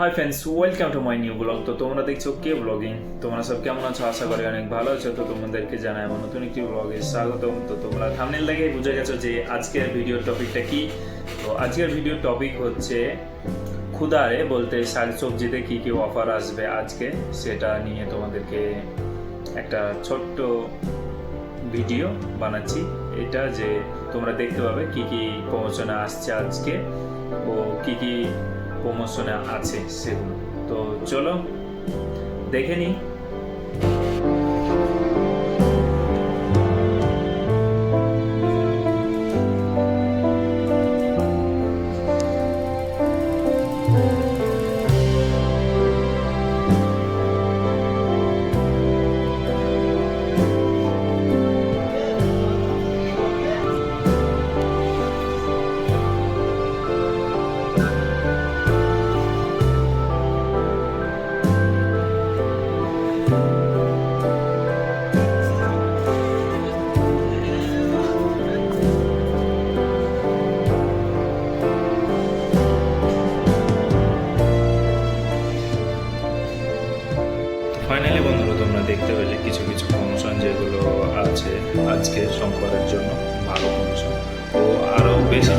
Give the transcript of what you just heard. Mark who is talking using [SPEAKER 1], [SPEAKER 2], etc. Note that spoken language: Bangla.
[SPEAKER 1] Hi friends welcome to my new blog তো তোমরা দেখছ কে ব্লগিং তোমরা সব কেমন আছো? আশা করি অনেক ভালো আছো। তো তোমাদেরকে জানাই আমার নতুন একটি ব্লগে স্বাগতম। তো তোমরা থামনেল দেখে বুঝে গেছো যে আজকের ভিডিওর টপিকটা কি? তো আজকের ভিডিওর টপিক হচ্ছে ক্ষুদারে বলতে শাক সবজিতে কি কি অফার আসবে আজকে, সেটা নিয়ে তোমাদেরকে একটা ছোট্ট ভিডিও বানাচ্ছি। এটা যে তোমরা দেখতে পাবে কী কী প্রমোশনে আসছে আজকে ও কী কি প্রমোশনে আছে সেগুলো তো চলো দেখে নিই। ফাইনালি বন্ধুরা, তোমরা দেখতে পেলে কিছু কিছু প্রমোশন যেগুলো আছে আজকে সোমবারের জন্য, ভালো প্রমোশন তো আরও বেশি